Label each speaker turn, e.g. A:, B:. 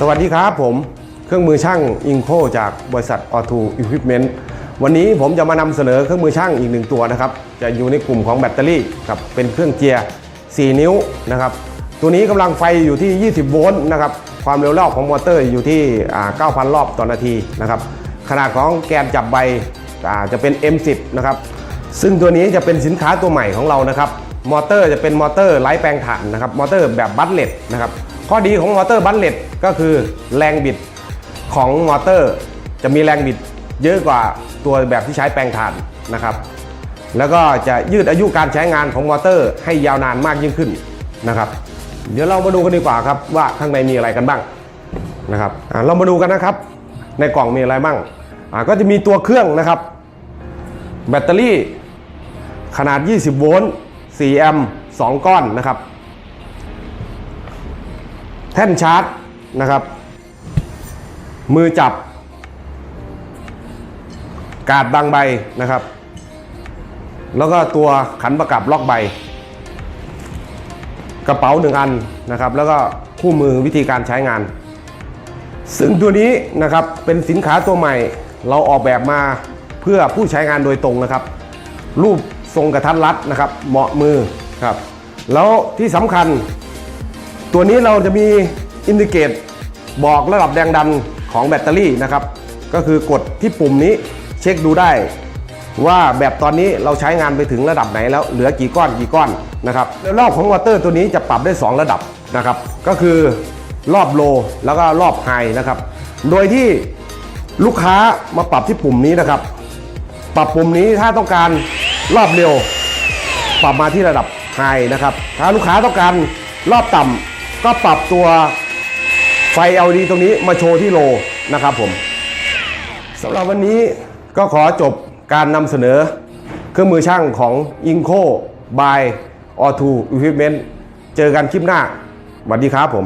A: สวัสดีครับผมเครื่องมือช่างอิงโคจากบริษัทออทูอิควิปเมนต์วันนี้ผมจะมานำเสนอเครื่องมือช่างอีกหนึ่งตัวนะครับ จะอยู่ในกลุ่มของแบตเตอรี่ครับเป็นเครื่องเจียร์ 4 นิ้วนะครับ ตัวนี้กำลังไฟอยู่ที่ 20 โวลต์นะครับ ความเร็วรอบของมอเตอร์อยู่ที่อ่า9,000 รอบต่อนาทีนะครับ ขนาดของแกนจับใบจะเป็น M10 นะครับ ซึ่งตัวนี้จะเป็นสินค้าตัวใหม่ของเรานะครับ มอเตอร์จะเป็นมอเตอร์ไร้แปลงถ่านนะครับ มอเตอร์แบบบัตเลตนะครับ ข้อดีของมอเตอร์บัตเลตก็คือแรงบิดของมอเตอร์ จะมีแรงบิดเยอะกว่าตัวแบบที่ใช้แปลงถ่านนะครับ แล้วก็จะยืดอายุการใช้งานของมอเตอร์ให้ยาวนานมากยิ่งขึ้นนะครับ เดี๋ยวเรามาดูกันดีกว่าครับว่าข้างในมีอะไรกันบ้างนะครับเรามาดูกันนะครับ ในกล่องมีอะไรบ้างก็จะมีตัวเครื่องนะครับ แบตเตอรี่ขนาด 20 โวลต์ 4 แอมป์ 2 ก้อนนะครับ แท่นชาร์จนะครับ มือจับ กาดบางใบนะครับ แล้วก็ตัวขันประกับล็อกใบ กระเป๋าหนึ่งอันนะครับ แล้วก็คู่มือวิธีการใช้งาน ซึ่งตัวนี้นะครับเป็นสินค้าตัวใหม่เราออกแบบมาเพื่อผู้ใช้งานโดยตรงนะครับ รูปทรงกระทัดรัดนะครับ เหมาะมือครับ แล้วที่สำคัญ ตัวนี้เราจะมีอินดิเกตบอกระดับแรงดันของแบตเตอรี่นะครับ ก็คือกดที่ปุ่มนี้เช็คดูได้ว่าแบบตอนนี้เราใช้งานไปถึงระดับไหนแล้วเหลือกี่ก้อนกี่ก้อนนะครับแล้วรอบของมอเตอร์ตัวนี้จะปรับได้ 2 ระดับนะครับ ก็คือรอบโลแล้วก็รอบไฮนะครับ โดยที่ลูกค้ามาปรับที่ปุ่มนี้นะครับ ปรับปุ่มนี้ถ้าต้องการรอบเร็ว ปรับมาที่ระดับไฮนะครับ ถ้าลูกค้าต้องการรอบต่ำ ก็ปรับตัวไฟ LED ตรงนี้มาโชว์ที่โลนะครับผมสำหรับวันนี้ก็ขอจบการนำเสนอเครื่องมือช่างของ i n c o by Auto Equipment เจอกันคลิปหน้าสวัสดีครับผม